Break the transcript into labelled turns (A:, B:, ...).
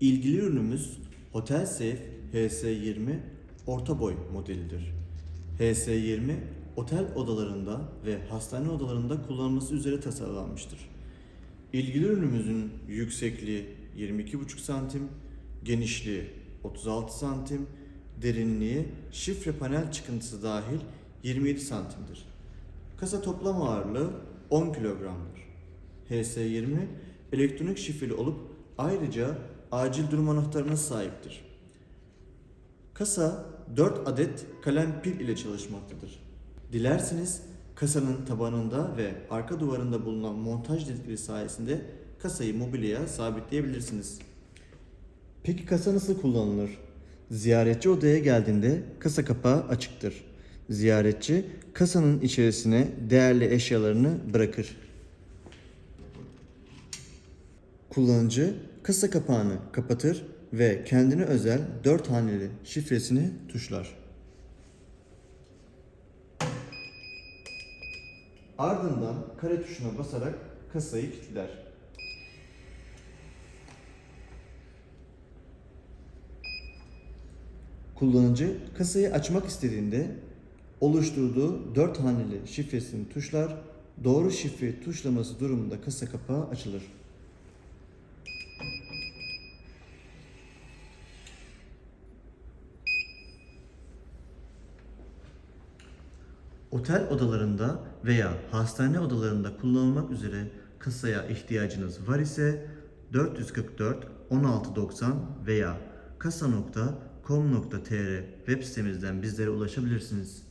A: İlgili ürünümüz Hotel Safe HS20 orta boy modelidir. HS20 otel odalarında ve hastane odalarında kullanılması üzere tasarlanmıştır. İlgili ürünümüzün yüksekliği 22,5 santim, genişliği 36 santim, derinliği şifre panel çıkıntısı dahil 27 santimdir. Kasa toplam ağırlığı 10 kilogramdır. HS20 elektronik şifreli olup ayrıca acil durum anahtarına sahiptir. Kasa 4 adet kalem pil ile çalışmaktadır. Dilerseniz kasanın tabanında ve arka duvarında bulunan montaj delikleri sayesinde kasayı mobilyaya sabitleyebilirsiniz. Peki kasa nasıl kullanılır? Ziyaretçi odaya geldiğinde kasa kapağı açıktır. Ziyaretçi kasanın içerisine değerli eşyalarını bırakır. Kullanıcı kasa kapağını kapatır ve kendine özel 4 haneli şifresini tuşlar. Ardından kare tuşuna basarak kasayı kilitler. Kullanıcı kasayı açmak istediğinde oluşturduğu 4 haneli şifresini tuşlar, doğru şifre tuşlaması durumunda kasa kapağı açılır. Otel odalarında veya hastane odalarında kullanılmak üzere kasaya ihtiyacınız var ise 444 1690 veya kasa.com.tr web sitemizden bizlere ulaşabilirsiniz.